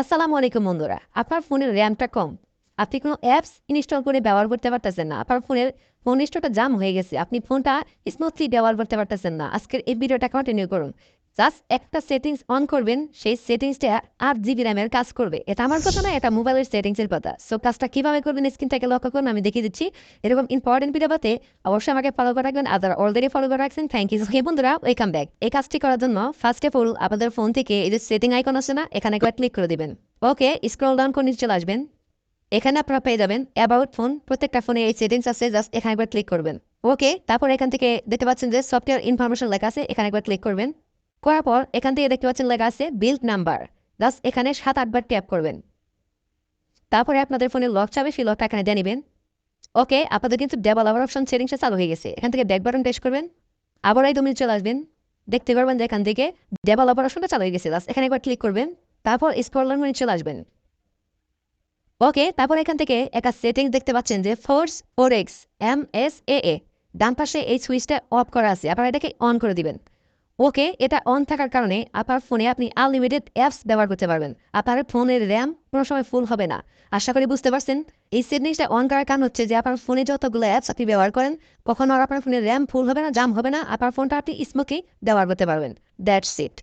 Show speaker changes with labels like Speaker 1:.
Speaker 1: আসসালামু আলাইকুম বন্ধুরা, আপনার ফোনের র্যামটা কম। আপনি কোনো অ্যাপস ইনস্টল করে ব্যবহার করতে পারতেছেন না। আপনার ফোনের ফোন স্টোরটা জাম হয়ে গেছে। আপনি ফোনটা স্মুথলি ব্যবহার করতে পারতেছেন না। আজকের এই ভিডিওটা কন্টিনিউ করুন। জাস্ট একটা সেটিংস অন করবেন, সেই সেটিংসটা আট জিবি র্যামের কাজ করবে। এটা আমার কথা না, এটা মোবাইলের সেটিংসের কথা। সো কাজটা কীভাবে করবেন স্ক্রিন থেকে লক্ষ্য করুন, আমি দেখিয়ে দিচ্ছি। এরকম ইম্পর্টেন্ট ভিডিও পাতে অবশ্যই আমাকে ফলো করে রাখবেন। আদার অলরেডি ফলো করে রাখছেন থ্যাংক ইউ হে বন্ধুরা ওয়েলকাম ব্যাক এই কাজটি করার জন্য ফার্স্ট অফ অল আপনাদের ফোন থেকে এই যে সেটিং আইকন আছে না, এখানে একবার ক্লিক করে দিবেন। ওকে স্ক্রল ডাউন করে নিচে চলে আসবেন। এখানে আপনারা পেয়ে যাবেন অ্যাবাউট ফোন প্রত্যেকটা ফোনে এই সেটিংস আছে জাস্ট এখানে একবার ক্লিক করবেন। ওকে তারপর এখান থেকে দেখতে পাচ্ছেন যে সফটওয়্যার ইনফরমেশন লেখা আছে, এখানে একবার ক্লিক করবেন। করার পর এখান থেকে দেখতে পাচ্ছেন লেখা আছে বিল্ড নাম্বার জাস্ট এখানে সাত, আটবার ট্যাপ করবেন। তারপরে আপনাদের ফোনে লক চাবে, সেই লকটা এখানে দিয়ে নেবেন। ওকে আপনাদের কিন্তু ডেভেলপার অপশন সেটিংসটা চালু হয়ে গেছে। এখান থেকে ব্যাক বাটন টেস্ট করবেন। আবার এই মিনিট চলে আসবেন। দেখতে পারবেন যে এখান থেকে ডেভেলপার অপশনটা চালু হয়ে গেছে। জাস্ট এখানে একবার ক্লিক করবেন। তারপর ডাউন করে চলে আসবেন। ওকে তারপর এখান থেকে একটা সেটিংস দেখতে পাচ্ছেন যে force four x M S A A ডান পাশে এই সুইচটা অফ করা আছে। আপনারা এটাকে অন করে দিবেন। ওকে, এটা অন থাকার কারণে আপনার ফোনে আপনি আনলিমিটেড অ্যাপস ব্যবহার করতে পারবেন। আপনার ফোনের র্যাম কোনো সময় ফুল হবে না। আশা করি বুঝতে পারছেন? এই সেটিংসটা অন করার কারণ হচ্ছে যে আপনার ফোনে যতগুলো অ্যাপস আপনি ব্যবহার করেন, কখনো আর আপনার ফোনের র্যাম ফুল হবে না জাম হবে না। আপনার ফোনটা আপনি স্মোকেই ব্যবহার করতে পারবেন। That's it